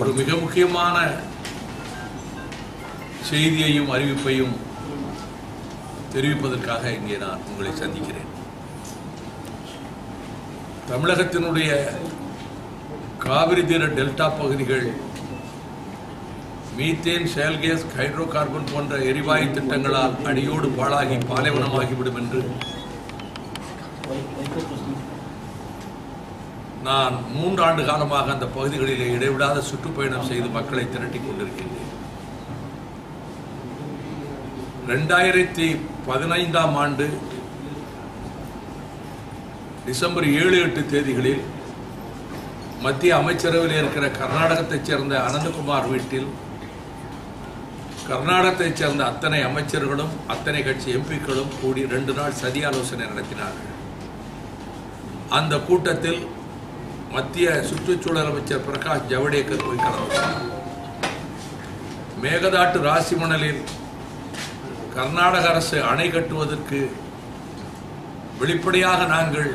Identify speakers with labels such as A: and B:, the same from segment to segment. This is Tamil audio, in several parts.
A: ஒரு மிக முக்கியமான செய்தியையும் அறிவிப்பையும் தெரிவிப்பதற்காக இங்கே நான் உங்களை சந்திக்கிறேன். தமிழகத்தினுடைய காவிரி தீர டெல்டா பகுதிகள் மீத்தேன் ஷேல் ஹைட்ரோ கார்பன் போன்ற எரிவாயு திட்டங்களால் அடியோடு பாழாகி பாலைவனமாகிவிடும் என்று நான் மூன்றாண்டு காலமாக அந்த பகுதிகளிலே இடைவிடாத சுற்றுப்பயணம் செய்து மக்களை திரட்டிக் கொண்டிருக்கின்றேன். ரெண்டாயிரத்தி பதினைந்தாம் ஆண்டு டிசம்பர் ஏழு எட்டு தேதிகளில் மத்திய அமைச்சரவையில் இருக்கிற கர்நாடகத்தைச் சேர்ந்த அனந்தகுமார் வீட்டில் கர்நாடகத்தைச் சேர்ந்த அத்தனை அமைச்சர்களும் அத்தனை கட்சி எம்பிக்களும் கூடி ரெண்டு நாள் சதி ஆலோசனை நடத்தினார்கள். அந்த கூட்டத்தில் மத்திய சுற்றுச்சூழல் அமைச்சர் பிரகாஷ் ஜவடேகர் போய் கலந்து மேகதாட்டு ராசி மணலில் கர்நாடக அரசு அணை கட்டுவதற்கு வெளிப்படையாக நாங்கள்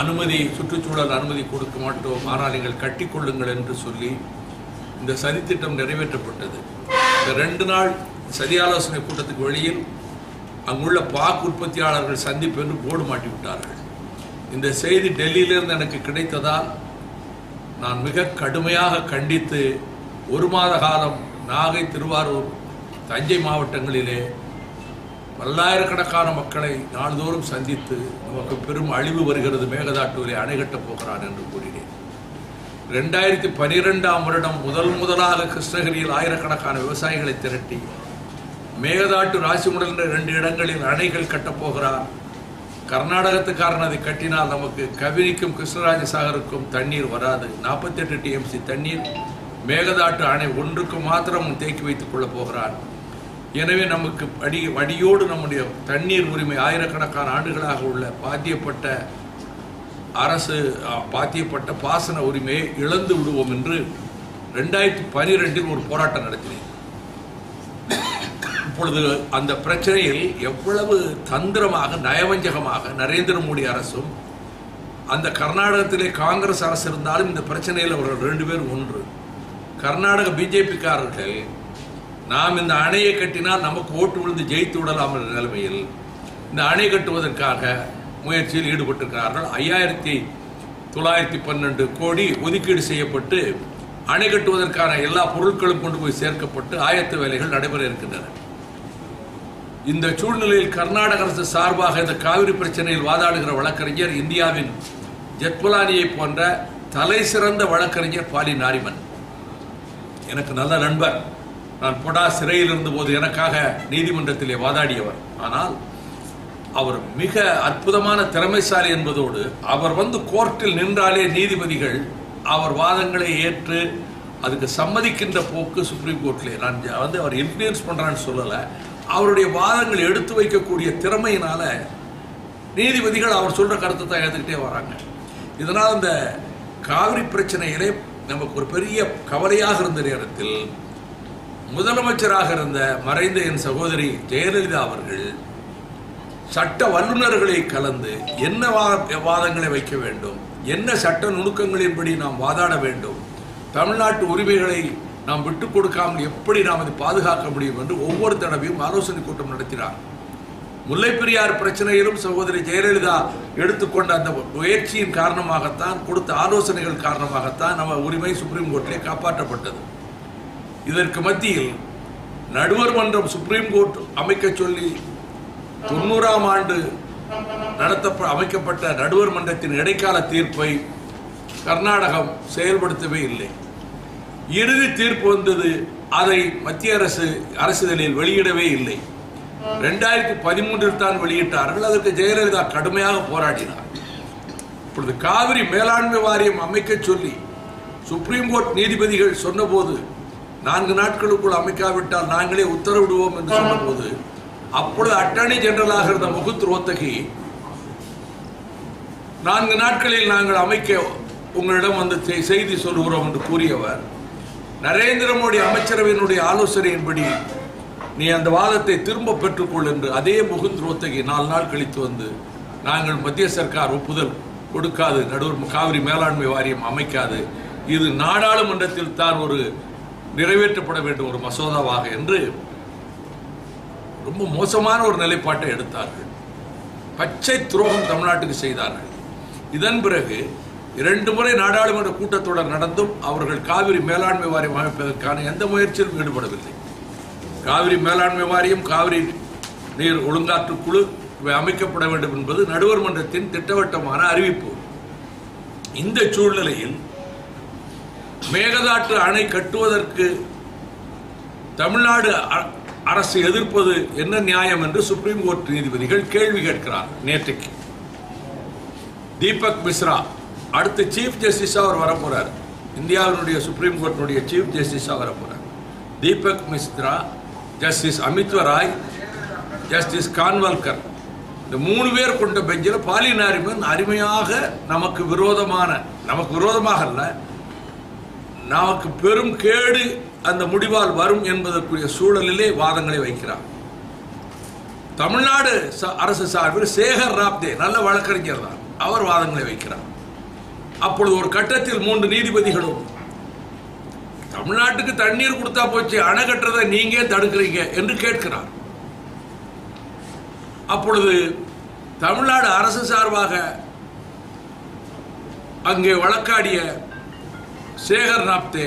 A: அனுமதி சுற்றுச்சூழல் அனுமதி கொடுக்க மாட்டோம். ஆனால் நீங்கள் கட்டிக்கொள்ளுங்கள் என்று சொல்லி இந்த சதித்திட்டம் நிறைவேற்றப்பட்டது. இந்த ரெண்டு நாள் சதி ஆலோசனை கூட்டத்துக்கு வெளியில் அங்குள்ள பாக்கு உற்பத்தியாளர்கள் சந்திப்பு என்று போர்டு மாட்டி விட்டார்கள் இந்த செய்தி டெல்லியிலிருந்து எனக்கு கிடைத்ததால் நான் மிக கடுமையாக கண்டித்து ஒரு மாத காலம் நாகை திருவாரூர் தஞ்சை மாவட்டங்களிலே பல்லாயிரக்கணக்கான மக்களை நாள்தோறும் சந்தித்து நமக்கு பெரும் அழிவு வருகிறது மேகதாட்டுவிலே அணை கட்டப் போகிறான் என்று கூறினேன். ரெண்டாயிரத்தி பனிரெண்டாம் வருடம் முதல் முதலாக கிருஷ்ணகிரியில் ஆயிரக்கணக்கான விவசாயிகளை திரட்டி மேகதாட்டு ராசிமுடல் என்ற ரெண்டு இடங்களில் அணைகள் கட்டப்போகிறார் கர்நாடகத்துக்காரன் அதை கட்டினால் நமக்கு கவினிக்கும் கிருஷ்ணராஜ சாகருக்கும் தண்ணீர் வராது. நாற்பத்தெட்டு டிஎம்சி தண்ணீர் மேகதாட்டு அணை ஒன்றுக்கு மாத்திரம் தேக்கி வைத்துக் கொள்ளப் போகிறான். எனவே நமக்கு அடி அடியோடு நம்முடைய தண்ணீர் உரிமை ஆயிரக்கணக்கான ஆண்டுகளாக உள்ள பாத்தியப்பட்ட அரசு பாத்தியப்பட்ட பாசன உரிமையை இழந்து விடுவோம் என்று ரெண்டாயிரத்தி பனிரெண்டில் ஒரு போராட்டம் நடத்தினேன். இப்பொழுது அந்த பிரச்சனையில் எவ்வளவு தந்திரமாக நயவஞ்சகமாக நரேந்திர மோடி அரசும் அந்த கர்நாடகத்திலே காங்கிரஸ் அரசு இருந்தாலும் இந்த பிரச்சனையில் அவர்கள் ரெண்டு பேரும் ஒன்று. கர்நாடக பிஜேபிக்காரர்கள் நாம் இந்த அணையை கட்டினால் நமக்கு ஓட்டு விழுந்து ஜெயித்து விடலாம் என்ற நிலைமையில் இந்த அணை கட்டுவதற்காக முயற்சியில் ஈடுபட்டிருக்கிறார்கள். ஐயாயிரத்தி தொள்ளாயிரத்தி பன்னெண்டு கோடி ஒதுக்கீடு செய்யப்பட்டு அணை கட்டுவதற்கான எல்லா பொருட்களும் கொண்டு போய் சேர்க்கப்பட்டு ஆயத்த வேலைகள் நடைபெற இருக்கின்றன. இந்த சூழ்நிலையில் கர்நாடக அரசு சார்பாக இந்த காவிரி பிரச்சனையில் வாதாடுகிற வழக்கறிஞர் இந்தியாவின் ஜெத்மலானியை போன்ற தலை சிறந்த வழக்கறிஞர் பாலி நாரிமன். எனக்கு நல்ல நண்பர். நான் பொடா சிறையில் இருந்தபோது எனக்காக நீதிமன்றத்திலே வாதாடியவர். ஆனால் அவர் மிக அற்புதமான திறமைசாலி என்பதோடு அவர் வந்து கோர்ட்டில் நின்றாலே நீதிபதிகள் அவர் வாதங்களை ஏற்று அதுக்கு சம்மதிக்கின்ற போக்கு சுப்ரீம் கோர்ட்டில். நான் வந்து அவர் இன்ஃப்ளூயன்ஸ் பண்ணுறான்னு சொல்லலை. அவருடைய வாதங்கள் எடுத்து வைக்கக்கூடிய திறமையினால நீதிபதிகள் அவர் சொல்ற கருத்தை தான் எடுத்துக்கிட்டே வராங்க. இதனால் இந்த காவிரி பிரச்சனையிலே நமக்கு ஒரு பெரிய கவலையாக இருந்த நேரத்தில் முதலமைச்சராக இருந்த மறைந்த என் சகோதரி ஜெயலலிதா அவர்கள் சட்ட வல்லுநர்களை கலந்து என்ன வா- வாதங்களை வைக்க வேண்டும் என்ன சட்ட நுணுக்கங்களின்படி நாம் வாதாட வேண்டும் தமிழ்நாட்டு உரிமைகளை நாம் விட்டுக் கொடுக்காமல் எப்படி நாம் அதை பாதுகாக்க முடியும் என்று ஒவ்வொரு தடவையும் ஆலோசனை கூட்டம் நடத்தினார். முல்லைப்பெரியார் பிரச்சனையிலும் சகோதரி ஜெயலலிதா எடுத்துக்கொண்ட அந்த முயற்சியின் காரணமாகத்தான் கொடுத்த ஆலோசனைகள் காரணமாகத்தான் நம்ம உரிமை சுப்ரீம் கோர்ட்டிலே காப்பாற்றப்பட்டது. இதற்கு மத்தியில் நடுவர் மன்றம் சுப்ரீம் கோர்ட் அமைக்க சொல்லி தொண்ணூறாம் ஆண்டு நடத்த அமைக்கப்பட்ட நடுவர் மன்றத்தின் இடைக்கால தீர்ப்பை கர்நாடகம் செயல்படுத்தவே இல்லை. இறுதி தீர்ப்பு வந்தது அதை மத்திய அரசு அரசிதழில் வெளியிடவே இல்லை. ரெண்டாயிரத்தி பதிமூன்றில் தான் வெளியிட்டார்கள். அதற்கு ஜெயலலிதா கடுமையாக போராடினார். இப்பொழுது காவிரி மேலாண்மை வாரியம் அமைக்க சொல்லி சுப்ரீம் கோர்ட் நீதிபதிகள் சொன்னபோது நான்கு நாட்களுக்குள் அமைக்காவிட்டால் நாங்களே உத்தரவிடுவோம் என்று சொன்னபோது அப்பொழுது அட்டர்னி ஜெனரலாக இருந்த முகுத் ரோத்தகி நான்கு நாட்களில் நாங்கள் அமைக்க உங்களிடம் வந்து செய்தி சொல்கிறோம் என்று கூறியவர் நரேந்திர மோடி அமைச்சரவையினுடைய ஆலோசனையின்படி நீ அந்த வாதத்தை திரும்ப பெற்றுக்கொள் என்று அதே முகுந்த் ரோத்தகி நாலு நாள் கழித்து வந்து நாங்கள் மத்திய சர்க்கார் ஒப்புதல் கொடுக்காது நடுவர் காவிரி மேலாண்மை வாரியம் அமைக்காது. இது நாடாளுமன்றத்தில் தான் ஒரு நிறைவேற்றப்பட வேண்டும் ஒரு மசோதாவாக என்று ரொம்ப மோசமான ஒரு நிலைப்பாட்டை எடுத்தார்கள். பச்சை துரோகம் தமிழ்நாட்டுக்கு செய்தார்கள். இதன் பிறகு இரண்டு முறை நாடாளுமன்ற கூட்டத்தொடர் நடந்தும் அவர்கள் காவிரி மேலாண்மை வாரியம் அமைப்பதற்கான எந்த முயற்சியிலும் ஈடுபடவில்லை. காவிரி மேலாண்மை வாரியம் காவிரி நீர் ஒழுங்காற்று குழு இவை அமைக்கப்பட வேண்டும் என்பது நடுவர் மன்றத்தின் திட்டவட்டமான அறிவிப்பு. இந்த சூழ்நிலையில் மேகதாட்டு அணை கட்டுவதற்கு தமிழ்நாடு அ- அரசு எதிர்ப்பது என்ன நியாயம் என்று சுப்ரீம் கோர்ட் நீதிபதிகள் கேள்வி கேட்கிறார் நேற்றைக்கு. தீபக் மிஸ்ரா அடுத்து சீஃப் ஜஸ்டிஸாக அவர் வரப்போகிறார் இந்தியாவினுடைய சுப்ரீம் கோர்ட்டினுடைய சீஃப் ஜஸ்டிஸாக வரப்போகிறார் தீபக் மிஸ்ரா ஜஸ்டிஸ் அமித்வ ராய் ஜஸ்டிஸ் கான்வல்கர் இந்த மூணு பேர் கொண்ட பெஞ்சில் பாலி நாரிமன் அருமையாக நமக்கு விரோதமான நமக்கு விரோதமாக அல்ல நமக்கு பெரும் கேடு அந்த முடிவால் வரும் என்பதற்குரிய சூழலிலே வாதங்களை வைக்கிறார். தமிழ்நாடு ச- அரசு சார்பில் சேகர் ராப்தே நல்ல வழக்கறிஞர் தான். அவர் வாதங்களை வைக்கிறார். அப்பொழுது ஒரு கட்டத்தில் மூன்று நீதிபதிகளும் தமிழ்நாட்டுக்கு தண்ணீர் கொடுத்தா போச்சு அணை கட்டுறதை நீங்க தடுக்கிறீங்க என்று கேட்கிறார். அப்பொழுது தமிழ்நாடு அரசு சார்பாக அங்கே வழக்காடிய சேகர் நாப்தே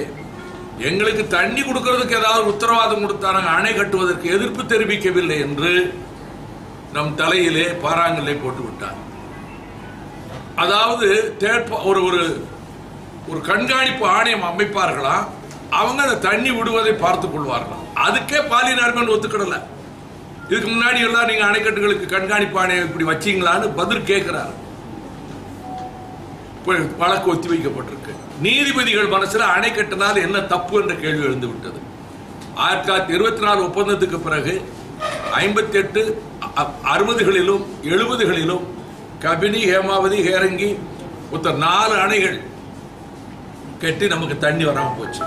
A: எங்களுக்கு தண்ணி கொடுக்கறதுக்கு ஏதாவது உத்தரவாதம் கொடுத்தாங்க அணை கட்டுவதற்கு எதிர்ப்பு தெரிவிக்கவில்லை என்று நம் தலையிலே பாறாங்கல்லை போட்டு விட்டார் அதாவது third ஒரு ஒரு ஒரு கண்காணிப்பு ஆணையம் அமைப்பார்களாம் அவங்க அந்த தண்ணி விடுவதை பார்த்துக் கொள்வார்களாம் அதுக்கே பாலினார்மன் ஒத்துக்கிடல. இதுக்கு முன்னாடி எல்லாம் நீங்க அணைக்கட்டுகளுக்கு கண்காணிப்பு ஆணையம் இப்படி வச்சீங்களான்னு பதில் கேட்கிறாரு. வழக்கு ஒத்தி வைக்கப்பட்டிருக்கு. நீதிபதிகள் மனசுல அணைக்கட்டினால் என்ன தப்பு என்ற கேள்வி எழுந்து விட்டது. ஆயிரத்தி தொள்ளாயிரத்தி இருபத்தி நாலு ஒப்பந்தத்துக்கு பிறகு ஐம்பத்தி எட்டு அறுபதுகளிலும் எழுபதுகளிலும் கபினி ஹேமாவதி ஹேரங்கி மொத்த நாலு அணைகள் கட்டி நமக்கு தண்ணி வராமல் போச்சு.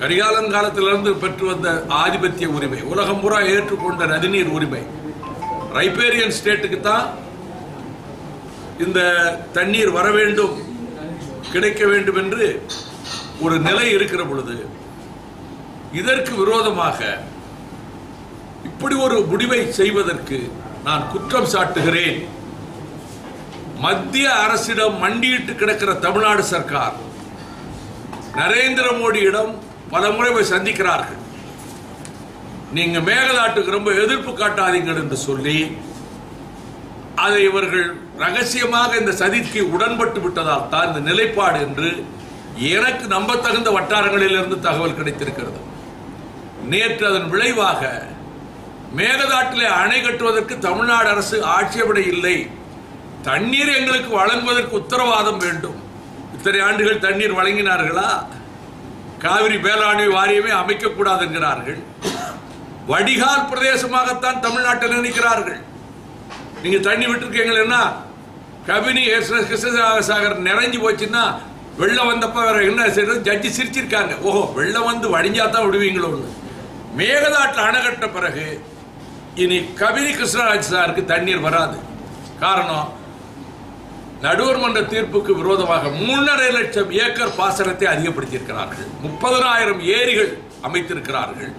A: கரிகாலங்காலத்திலிருந்து பெற்று வந்த ஆதிபத்திய உரிமை உலகம் பூரா ஏற்றுக்கொண்ட நதிநீர் உரிமை ரைபேரியன் ஸ்டேட்டுக்கு தான் இந்த தண்ணீர் வர வேண்டும் கிடைக்க வேண்டும் என்று ஒரு நிலை இருக்கிற பொழுது இதற்கு விரோதமாக இப்படி ஒரு முடிவை செய்வதற்கு நான் குற்றம் சாட்டுகிறேன். மத்திய அரசிடம் மண்டியிட்டு கிடக்கிற தமிழ்நாடு சர்க்கார் நரேந்திர மோடியிடம் பல முறை போய் சந்திக்கிறார்கள். நீங்க மேகதாட்டுக்கு ரொம்ப எதிர்ப்பு காட்டாதீங்க என்று சொல்லி அதை இவர்கள் ரகசியமாக இந்த சதிக்கு உடன்பட்டு விட்டதால் தான் இந்த நிலைப்பாடு என்று எனக்கு நம்பத்தகுந்த வட்டாரங்களிலிருந்து தகவல் கிடைத்திருக்கிறது. நேற்று அதன் விளைவாக மேகதாட்டிலே அணை கட்டுவதற்கு தமிழ்நாடு அரசு ஆட்சேபனை இல்லை. தண்ணீர் எங்களுக்கு வழங்குவதற்கு உத்தரவாதம் வேண்டும். இத்தனை ஆண்டுகள் தண்ணீர் வழங்கினார்களா? காவிரி மேலாண்மை வாரியமே அமைக்கக்கூடாது என்கிறார்கள் வடிகால் பிரதேசமாகத்தான் தமிழ்நாட்டில் நினைக்கிறார்கள் நீங்க தண்ணி விட்டுருக்கீங்கன்னா கபினி கிருஷ்ணசாகர் நிறைஞ்சு போச்சுன்னா வெள்ளம் வந்தப்ப வேற என்ன செய்யறது? ஜட்ஜி சிரிச்சிருக்காங்க. ஓஹோ வெள்ளம் வந்து வடிஞ்சா தான் விடுவீங்களோன்னு. மேகதாட்டில் அணை கட்ட பிறகு இனி கபினி கிருஷ்ணராஜ் சாருக்கு தண்ணீர் வராது. காரணம் நடுவர் மன்ற தீர்ப்புக்கு விரோதமாக மூன்றரை லட்சம் ஏக்கர் பாசனத்தை அதிகப்படுத்தியிருக்கிறார்கள். முப்பதனாயிரம் ஏரிகள் அமைத்திருக்கிறார்கள்.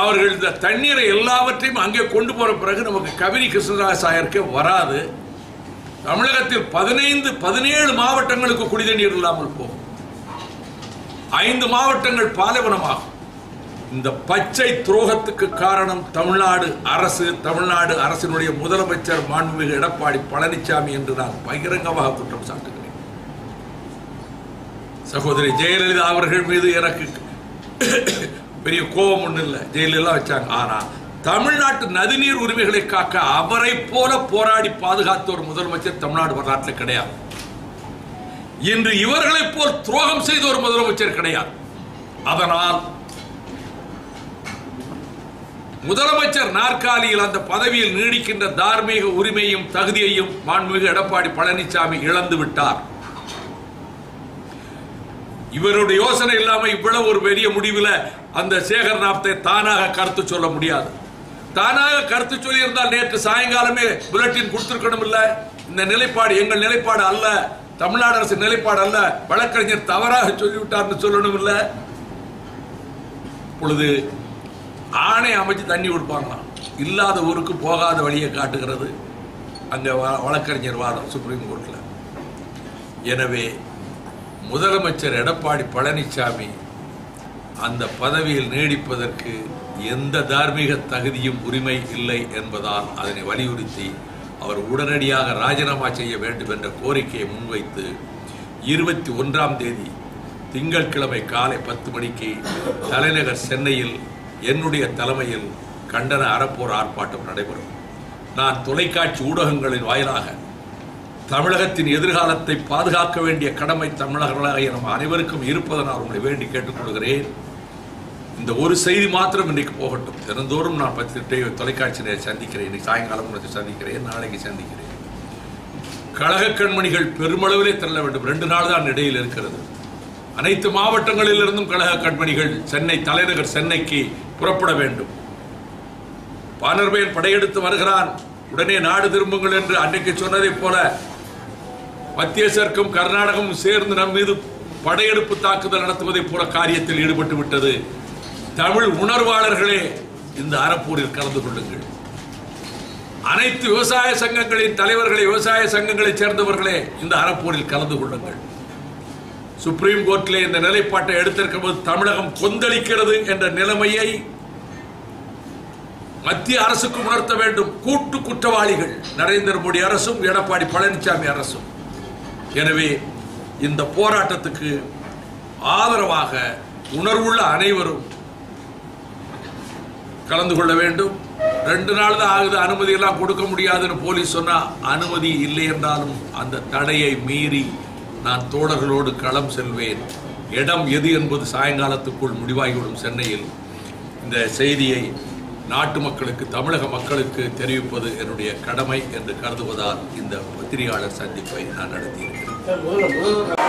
A: அவர்கள் இந்த தண்ணீரை எல்லாவற்றையும் அங்கே கொண்டு போற பிறகு நமக்கு கவினி கிருஷ்ணராஜ் சாயருக்கு வராது. தமிழகத்தில் பதினைந்து பதினேழு மாவட்டங்களுக்கு குடிதண்ணீர் இல்லாமல் போகும். ஐந்து மாவட்டங்கள் பாலைவனமாகும். இந்த பச்சை துரோகத்துக்கு காரணம் தமிழ்நாடு அரசு. தமிழ்நாடு அரசினுடைய முதலமைச்சர் மாண்புமிகு எடப்பாடி பழனிசாமி என்று நான் பகிரங்கமாக குற்றம் சாட்டுகிறேன். சகோதரி ஜெயலலிதா அவர்கள் மீது எனக்கு பெரிய கோபம் ஒன்றும் இல்லை. ஜெயலலிதா வச்சாங்க. ஆனா தமிழ்நாட்டு நதிநீர் உரிமைகளை காக்க அவரை போல போராடி பாதுகாத்த ஒரு முதலமைச்சர் தமிழ்நாடு வரலாற்றில் கிடையாது. இன்று இவர்களைப் போல் துரோகம் செய்த ஒரு முதலமைச்சர் கிடையாது. அதனால் முதலமைச்சர் நாற்காலியில் அந்த பதவியில் நீடிக்கின்ற தார்மீக உரிமையும் தகுதியையும் மாண்புமிகு எடப்பாடி பழனிசாமி இழந்து விட்டார். இவருடைய யோசனை இல்லாமல் இவ்வளவு ஒரு பெரிய முடிவில் அந்த சேகர் நாப்தை தானாக கருத்து சொல்ல முடியாது. தானாக கருத்து சொல்லியிருந்தால் நேற்று சாயங்காலமே புல்லட்டின் கொடுத்துருக்கணும் இல்ல இந்த நிலைப்பாடு எங்கள் நிலைப்பாடு அல்ல. தமிழ்நாடு அரசு நிலைப்பாடு அல்ல. வழக்கறிஞர் தவறாக சொல்லிவிட்டார்னு சொல்லணும் இல்ல பொழுது ஆணை அமைச்சு தண்ணி கொடுப்பாங்களாம். இல்லாத ஊருக்கு போகாத வழியை காட்டுகிறது. அங்கே வ- வழக்கறிஞர் வாதம் சுப்ரீம் கோர்ட்டில் எனவே முதலமைச்சர் எடப்பாடி பழனிசாமி அந்த பதவியில் நீடிப்பதற்கு எந்த தார்மீக தகுதியும் உரிமை இல்லை என்பதால் அதனை வலியுறுத்தி அவர் உடனடியாக ராஜினாமா செய்ய வேண்டும் என்ற கோரிக்கையை முன்வைத்து இருபத்தி ஒன்றாம் தேதி திங்கட்கிழமை காலை பத்து மணிக்கு தலைநகர் சென்னையில் என்னுடைய தலைமையில் கண்டன அறப்போர் ஆர்ப்பாட்டம் நடைபெறும். நான் தொலைக்காட்சி ஊடகங்களின் வாயிலாக தமிழகத்தின் எதிர்காலத்தை பாதுகாக்க வேண்டிய கடமை தமிழர்களாக நம் அனைவருக்கும் இருப்பதனால் உங்களை வேண்டி கேட்டுக்கொள்கிறேன் இந்த ஒரு செய்தி மாத்திரம் இன்றைக்கு போகட்டும். தினந்தோறும் நான் பத்திரிகை தொலைக்காட்சியை சந்திக்கிறேன். இன்னைக்கு சாயங்காலம் உங்களை சந்திக்கிறேன். நாளைக்கு சந்திக்கிறேன். கழக கண்மணிகள் பெருமளவிலே திரள வேண்டும். ரெண்டு நாள் தான் இடையில் இருக்கிறது. அனைத்து மாவட்டங்களிலிருந்தும் கழக கண்மணிகள் சென்னை தலைநகர் சென்னைக்கு புறப்பட வேண்டும். பானர்பயன் படையெடுத்து வருகிறான். உடனே நாடு திரும்புங்கள் என்று அன்றைக்கு சொன்னதைப் போல மத்திய சர்க்கும் கர்நாடகமும் சேர்ந்து நம் மீது படையெடுப்பு தாக்குதல் நடத்துவதைப் போல காரியத்தில் ஈடுபட்டு விட்டது. தமிழ் உணர்வாளர்களே இந்த அறப்போரில் கலந்து கொள்ளுங்கள். அனைத்து விவசாய சங்கங்களின் தலைவர்களை விவசாய சங்கங்களைச் சேர்ந்தவர்களே இந்த அறப்போரில் கலந்து கொள்ளுங்கள். சுப்ரீம் கோர்ட்டிலே இந்த நிலைப்பாட்டை எடுத்திருக்கும் போது தமிழகம் கொந்தளிக்கிறது என்ற நிலைமையை மத்திய அரசுக்கு உணர்த்த வேண்டும். கூட்டு குற்றவாளிகள் நரேந்திர மோடி அரசும் எடப்பாடி பழனிசாமி அரசும். எனவே இந்த போராட்டத்துக்கு ஆதரவாக உணர்வுள்ள அனைவரும் கலந்து கொள்ள வேண்டும். ரெண்டு நாள் தான் ஆகுது அனுமதி எல்லாம் கொடுக்க முடியாதுன்னு போலீஸ் சொன்னால் அனுமதி இல்லை என்றாலும் அந்த தடையை மீறி நான் தோழர்களோடு களம் செல்வேன். இடம் எது என்பது சாயங்காலத்துக்குள் முடிவாகிவிடும் சென்னையில். இந்த செய்தியை நாட்டு மக்களுக்கு தமிழக மக்களுக்கு தெரிவிப்பது என்னுடைய கடமை என்று கருதுவதால் இந்த பத்திரிகையாளர் சந்திப்பை நான் நடத்தியிருக்கிறேன்.